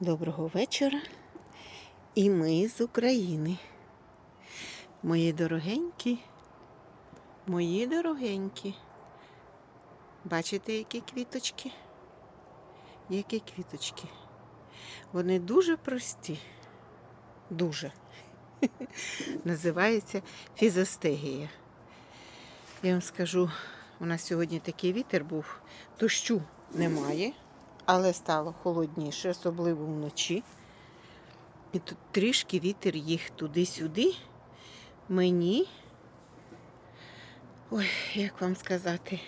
Доброго вечора. І ми з України. Мої дорогенькі, мої дорогенькі. Бачите, які квіточки? Які квіточки? Вони дуже прості. Дуже. Називається фізостегія. Я вам скажу, у нас сьогодні такий вітер був, дощу немає але стало холодніше, особливо вночі. І тут трішки вітер їх туди-сюди. Мені, ой, як вам сказати,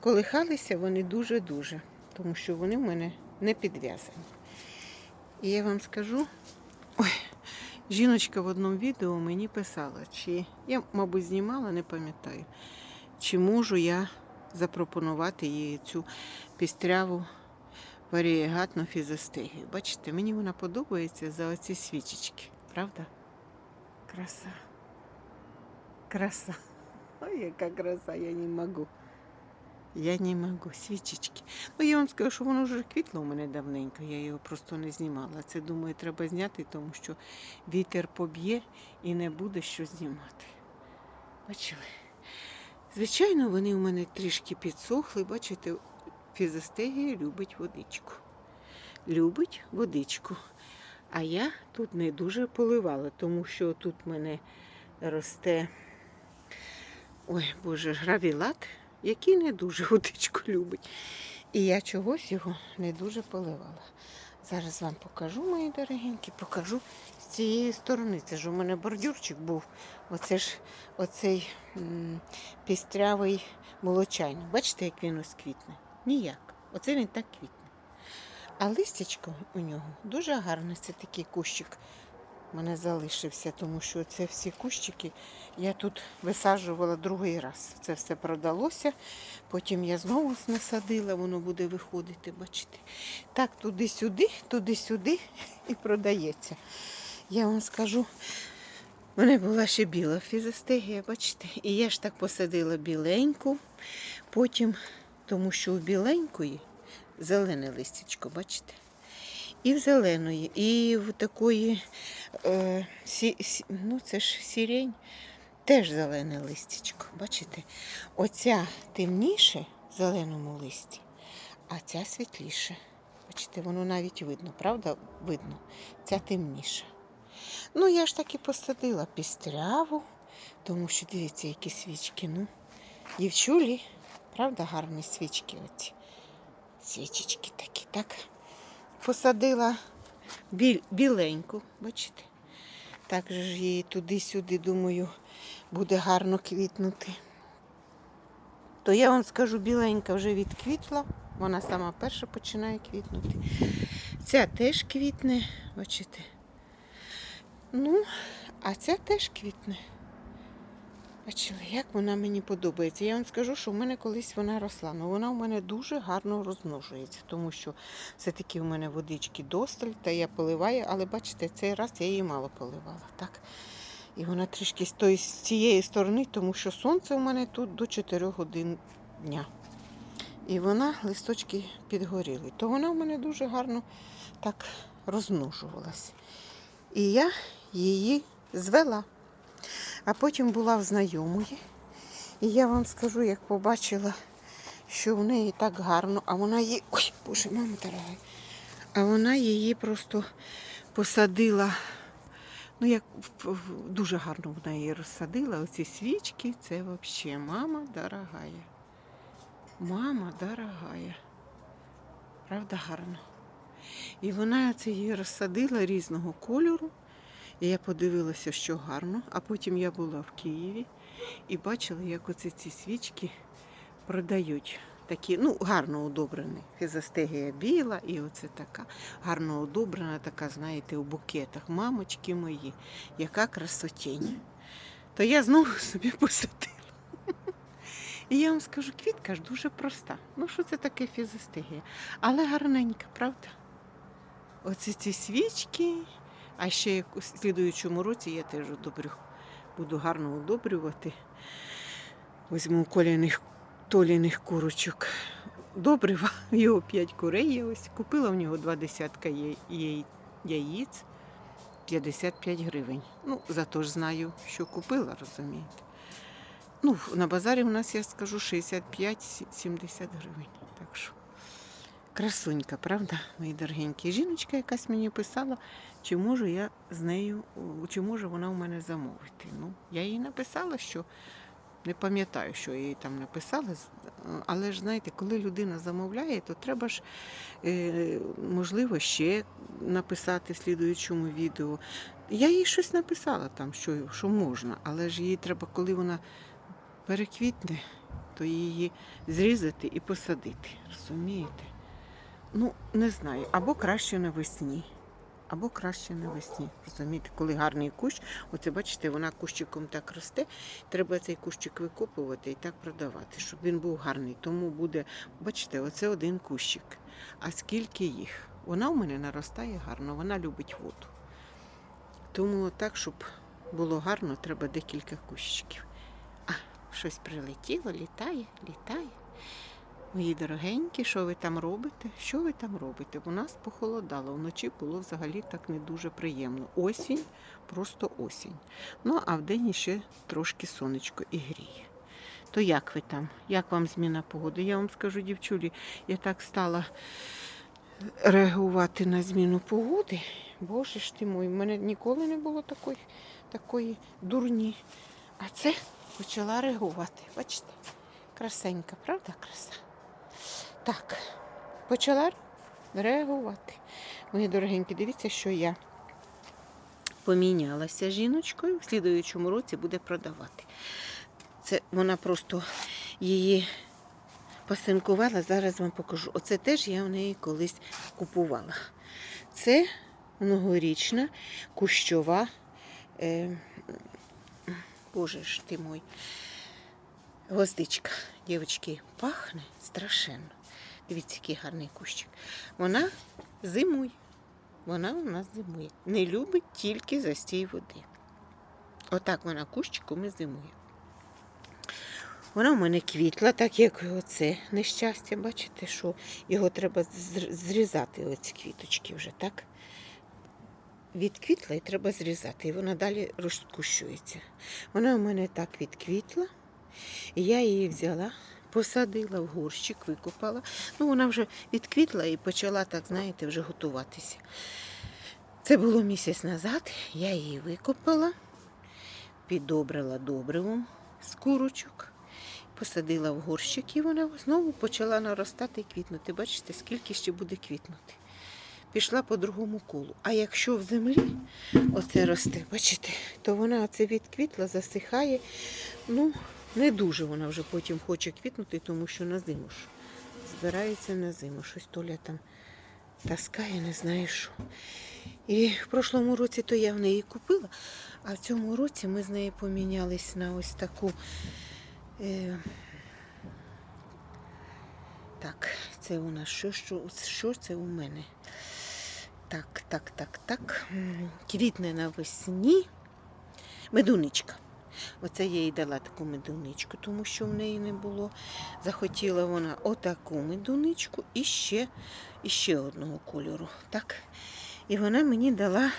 колихалися вони дуже-дуже, тому що вони в мене не підв'язані. І я вам скажу, ой, жіночка в одному відео мені писала, чи я, мабуть, знімала, не пам'ятаю, чи можу я запропонувати їй цю пістряву варієгатну фізостегію. Бачите, мені вона подобається за оці свічечки, правда? Краса. Краса. Ой, яка краса, я не можу. Я не можу, свічечки. Ну, я вам скажу, що воно вже квітло у мене давненько, я його просто не знімала. Це, думаю, треба зняти, тому що вітер поб'є і не буде що знімати. Бачили? Звичайно, вони у мене трішки підсохли. Бачите, фізостегія любить водичку. Любить водичку. А я тут не дуже поливала, тому що тут в мене росте ой, боже, гравілат, який не дуже водичку любить. І я чогось його не дуже поливала. Зараз вам покажу, мої дорогенькі, покажу цієї сторони. Це ж у мене бордюрчик був. Оце ж оцей м, пістрявий молочайник. Бачите, як він ось квітне? Ніяк. Оце він так квітне. А листячко у нього дуже гарне. Це такий кущик у мене залишився, тому що це всі кущики я тут висаджувала другий раз. Це все продалося. Потім я знову насадила, воно буде виходити, бачите. Так, туди-сюди, туди-сюди і продається. Я вам скажу, в мене була ще біла фізостегія, бачите. І я ж так посадила біленьку, потім, тому що у біленької зелене листячко, бачите? І в зеленої, і в такої, е, сі, сі, ну це ж сірень, теж зелене листячко. Бачите? Оця темніше в зеленому листі, а ця світліше. Бачите, воно навіть видно, правда? Видно. Ця темніша. Ну, я ж таки посадила пістряву, тому що дивіться, які свічки. Ну, дівчулі, правда, гарні свічки оці. Свічечки такі, так? Посадила біль, біленьку, бачите? Так же ж її туди-сюди, думаю, буде гарно квітнути. То я вам скажу, біленька вже відквітла, вона сама перша починає квітнути. Ця теж квітне, бачите. Ну, а ця теж квітне. Бачили, як вона мені подобається. Я вам скажу, що в мене колись вона росла, але вона в мене дуже гарно розмножується, тому що все-таки в мене водички досталь, та я поливаю, але бачите, цей раз я її мало поливала. так. І вона трішки з з цієї сторони, тому що сонце у мене тут до 4 годин дня. І вона листочки підгоріли. То вона в мене дуже гарно так розмножувалась. І я її звела. А потім була в знайомої. І я вам скажу, як побачила, що в неї так гарно, а вона її... Ой, боже, мама дорога. А вона її просто посадила. Ну, як дуже гарно вона її розсадила. Оці свічки, це взагалі мама дорогая. Мама дорогая. Правда, гарно. І вона це її розсадила різного кольору. І я подивилася, що гарно. А потім я була в Києві і бачила, як оці ці свічки продають. Такі, ну, гарно удобрені. Фізостегія біла, і оце така гарно удобрена, така, знаєте, у букетах. Мамочки мої, яка красотень. То я знову собі посадила. І я вам скажу, квітка ж дуже проста. Ну, що це таке фізостегія? Але гарненька, правда? Оці ці свічки. А ще у слідуючому році я теж одобрю. Буду гарно удобрювати. Візьму коляних толіних курочок добрива, його 5 курей є ось. Купила в нього два десятка яєць 55 гривень. Ну, зато ж знаю, що купила, розумієте. Ну, на базарі у нас, я скажу, 65-70 гривень. Красунька, правда, мої дорогенькі. Жіночка якась мені писала, чи можу я з нею, чи може вона у мене замовити. Ну, я їй написала, що не пам'ятаю, що я їй там написала, але ж знаєте, коли людина замовляє, то треба ж, е, можливо, ще написати в слідуючому відео. Я їй щось написала там, що, що можна, але ж їй треба, коли вона переквітне, то її зрізати і посадити. Розумієте? Ну, не знаю, або краще навесні. Або краще навесні. Розумієте, коли гарний кущ, оце бачите, вона кущиком так росте, треба цей кущик викопувати і так продавати, щоб він був гарний. Тому буде, бачите, оце один кущик. А скільки їх? Вона у мене наростає гарно, вона любить воду. Тому так, щоб було гарно, треба декілька кущиків. А, щось прилетіло, літає, літає. Мої дорогенькі, що ви там робите? Що ви там робите? У нас похолодало. Вночі було взагалі так не дуже приємно. Осінь, просто осінь. Ну, а вдень ще трошки сонечко і гріє. То як ви там? Як вам зміна погоди? Я вам скажу, дівчулі, я так стала реагувати на зміну погоди. Боже ж ти мой, в мене ніколи не було такої, такої дурні. А це почала реагувати. Бачите? Красенька, правда, краса? Так, почала реагувати. Мої дорогенькі, дивіться, що я помінялася жіночкою, в слідуючому році буде продавати. Це вона просто її посинкувала, зараз вам покажу. Оце теж я в неї колись купувала. Це многорічна кущова. Е, Боже ж ти мой. Гвоздичка, дівчатки, пахне страшенно. Дивіться, який гарний кущик. Вона зимує. Вона у нас зимує. Не любить тільки застій води. Отак вона кущиком і зимує. Вона у мене квітла, так як оце нещастя. Бачите, що його треба зрізати, оці квіточки вже, так? Відквітла і треба зрізати, і вона далі розкущується. Вона у мене так відквітла. І я її взяла, посадила в горщик, викопала. Ну, вона вже відквітла і почала, так, знаєте, вже готуватися. Це було місяць назад, я її викопала, підобрала добривом з курочок, посадила в горщик, і вона знову почала наростати і квітнути. Бачите, скільки ще буде квітнути. Пішла по другому колу. А якщо в землі оце росте, бачите, то вона оце відквітла, засихає. Ну, не дуже вона вже потім хоче квітнути, тому що на зиму ж. Збирається на зиму. Щось Толя там таскає, не знаю що. І в прошлому році то я в неї купила, а в цьому році ми з нею помінялись на ось таку. Е... Так, це у нас що, що, що це у мене? Так, так, так, так. Квітне навесні. Медуничка. Оце я їй дала таку медуничку, тому що в неї не було. Захотіла вона отаку медуничку і ще, і ще одного кольору. Так? І вона мені дала,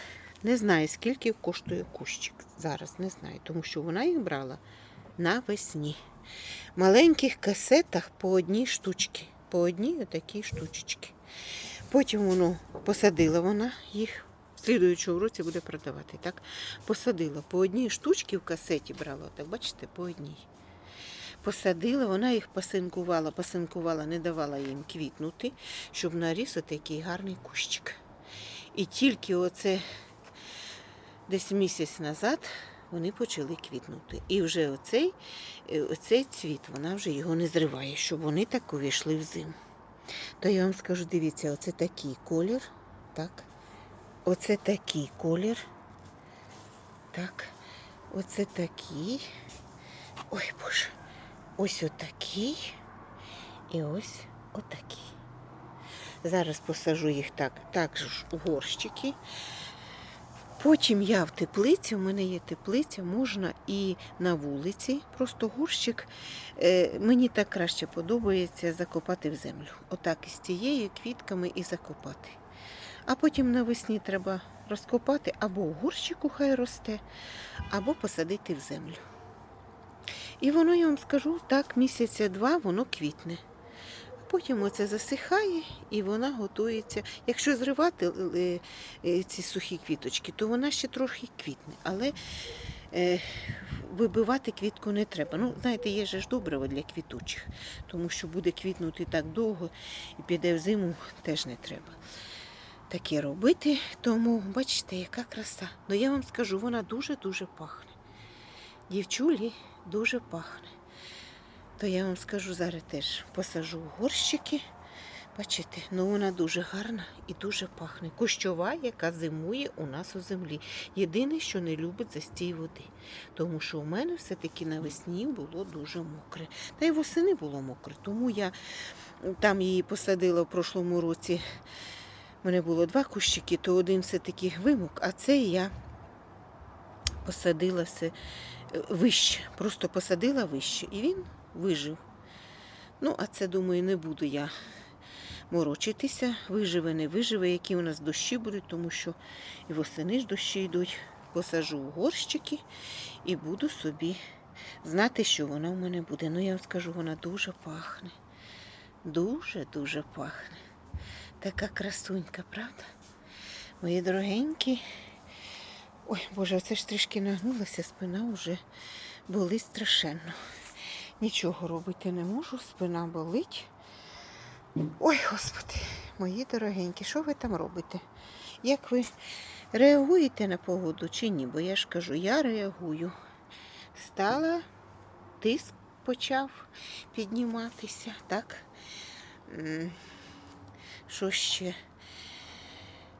не знаю, скільки коштує кущик. Зараз не знаю, тому що вона їх брала навесні. В маленьких касетах по одній штучці. По одній отакій штучечки. Потім воно посадила вона їх. В слідуючому році буде продавати. Так? Посадила по одній штучці в касеті брала, так бачите, по одній. Посадила, вона їх посинкувала, посинкувала, не давала їм квітнути, щоб наріс отакий гарний кущик. І тільки оце десь місяць назад вони почали квітнути. І вже оцей, е, оцей цвіт, вона вже його не зриває, щоб вони так увійшли в зиму. То я вам скажу, дивіться, оце такий колір, так? Оце такий колір. Так, оце такий. Ой, Боже. Ось отакий. І ось отакий. Зараз посажу їх так, так ж в горщики. Потім я в теплиці, у мене є теплиця, можна і на вулиці, просто горщик. Е, мені так краще подобається закопати в землю. Отак із цією квітками і закопати. А потім навесні треба розкопати або в горщику хай росте, або посадити в землю. І воно, я вам скажу, так, місяця два воно квітне. Потім оце засихає і вона готується. Якщо зривати е, е, ці сухі квіточки, то вона ще трохи квітне. Але е, вибивати квітку не треба. Ну, знаєте, є ж добриво для квітучих, тому що буде квітнути так довго і піде в зиму, теж не треба. Таке робити, тому бачите, яка краса. Ну я вам скажу, вона дуже-дуже пахне. Дівчулі дуже пахне. То я вам скажу, зараз теж посажу горщики. Бачите, ну вона дуже гарна і дуже пахне. Кущова, яка зимує у нас у землі. Єдине, що не любить застій води. Тому що у мене все-таки навесні було дуже мокре. Та й восени було мокре. Тому я там її посадила в прошлому році. У мене було два кущики, то один все-таки вимок, а цей я посадила все вище. Просто посадила вище. І він вижив. Ну, а це, думаю, не буду я морочитися. Виживе, не виживе, які у нас дощі будуть, тому що і восени ж дощі йдуть. Посажу в горщики і буду собі знати, що вона в мене буде. Ну, я вам скажу, вона дуже пахне. Дуже-дуже пахне. Така красунька, правда? Мої дорогенькі. Ой, Боже, оце ж трішки нагнулася, спина вже болить страшенно. Нічого робити не можу, спина болить. Ой, Господи, мої дорогенькі, що ви там робите? Як ви реагуєте на погоду чи ні? Бо я ж кажу, я реагую. Стала, тиск почав підніматися, так? Що ще?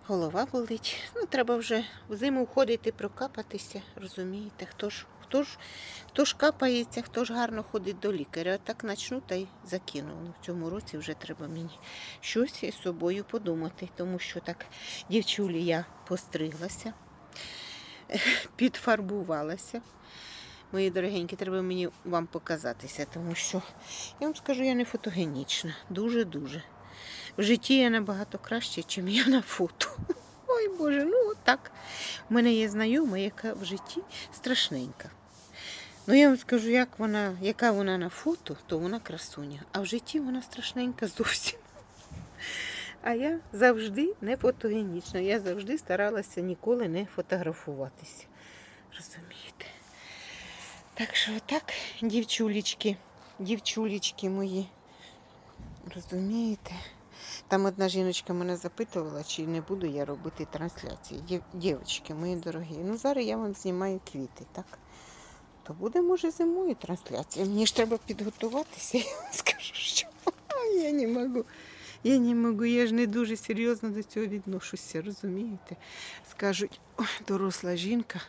Голова болить. Ну, треба вже в зиму входити, прокапатися, розумієте? Хто ж, хто ж, хто ж капається, хто ж гарно ходить до лікаря. Так начну та й закину. Ну, в цьому році вже треба мені щось із собою подумати, тому що так дівчулі я постриглася, підфарбувалася. Мої дорогенькі, треба мені вам показатися, тому що я вам скажу, я не фотогенічна. Дуже-дуже. В житті я набагато краще, ніж я на фото. Ой Боже, ну отак. У мене є знайома, яка в житті страшненька. Ну я вам скажу, як вона, яка вона на фото, то вона красуня. А в житті вона страшненька зовсім. А я завжди не фотогенічна. Я завжди старалася ніколи не фотографуватися. Розумієте? Так що так, дівчулечки, дівчулечки мої. Розумієте? Там одна жіночка мене запитувала, чи не буду я робити трансляції. Дів- Дівчатки, мої дорогі, ну зараз я вам знімаю квіти, так? То буде, може, зимою трансляція. Мені ж треба підготуватися, я вам скажу, що я не можу. Я не можу, я ж не дуже серйозно до цього відношуся, розумієте? Скажуть, «Ой, доросла жінка,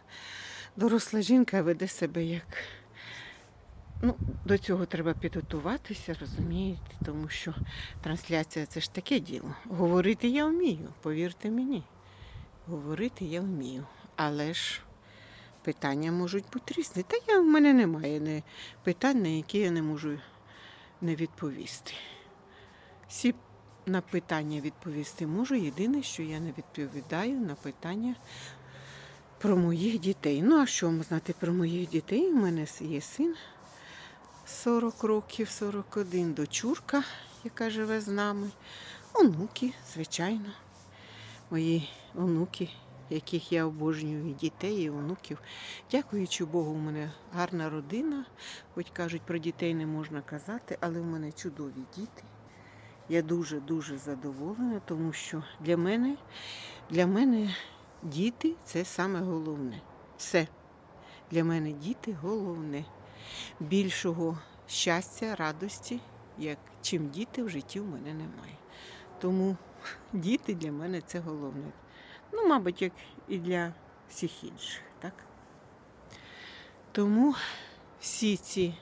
доросла жінка веде себе як. Ну, до цього треба підготуватися, розумієте, тому що трансляція це ж таке діло. Говорити я вмію, повірте мені. Говорити я вмію. Але ж питання можуть бути різні. Та я, в мене немає не питань, на які я не можу не відповісти. Всі на питання відповісти можу. Єдине, що я не відповідаю на питання про моїх дітей. Ну, а що знати про моїх дітей? У мене є син 40 років, 41, дочурка, яка живе з нами. Онуки, звичайно. Мої онуки, яких я обожнюю, і дітей, і онуків. Дякуючи Богу, у мене гарна родина. Хоч кажуть, про дітей не можна казати, але в мене чудові діти. Я дуже-дуже задоволена, тому що для мене, для мене діти це саме головне. Все. Для мене діти головне. Більшого щастя, радості, як чим діти в житті в мене немає. Тому діти для мене це головне. Ну, мабуть, як і для всіх інших, так? Тому всі ці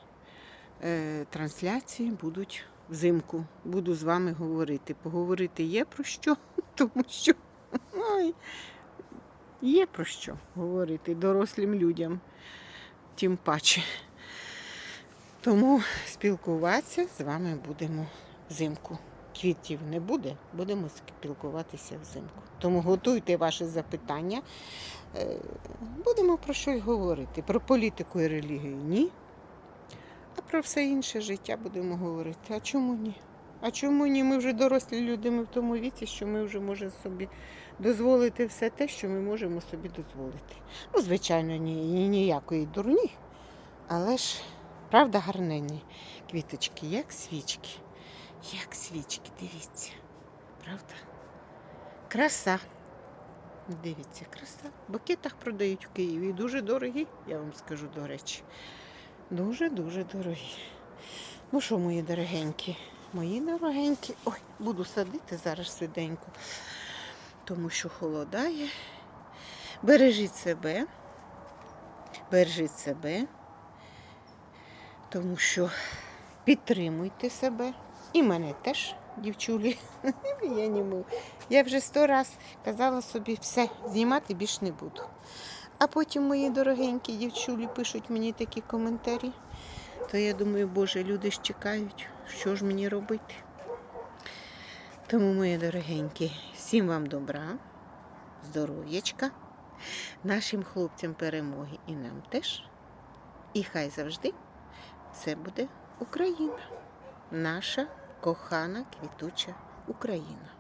е, трансляції будуть взимку. Буду з вами говорити. Поговорити є про що, тому що ой, Є про що говорити дорослим людям, тим паче. Тому спілкуватися з вами будемо взимку. Квітів не буде, будемо спілкуватися взимку. Тому готуйте ваші запитання. Е, Будемо про що й говорити. Про політику і релігію ні. А про все інше життя будемо говорити. А чому ні? А чому ні? Ми вже дорослі люди, ми в тому віці, що ми вже можемо собі дозволити все те, що ми можемо собі дозволити. Ну, звичайно, ні- ніякої дурні, але ж правда гарненні квіточки, як свічки. Як свічки, дивіться. Правда? Краса. Дивіться, краса. В букетах продають в Києві. Дуже дорогі, я вам скажу, до речі. Дуже-дуже дорогі. Ну що, мої дорогенькі? Мої дорогенькі. Ой, буду садити зараз швиденько, тому що холодає. Бережіть себе. Бережіть себе, тому що підтримуйте себе. І мене теж, дівчулі. Я не можу. Я вже сто раз казала собі, все, знімати більш не буду. А потім мої дорогенькі дівчулі пишуть мені такі коментарі. То я думаю, боже, люди ж чекають, що ж мені робити. Тому, мої дорогенькі, всім вам добра, здоров'ячка, нашим хлопцям перемоги і нам теж. І хай завжди все буде Україна, наша кохана квітуча Україна.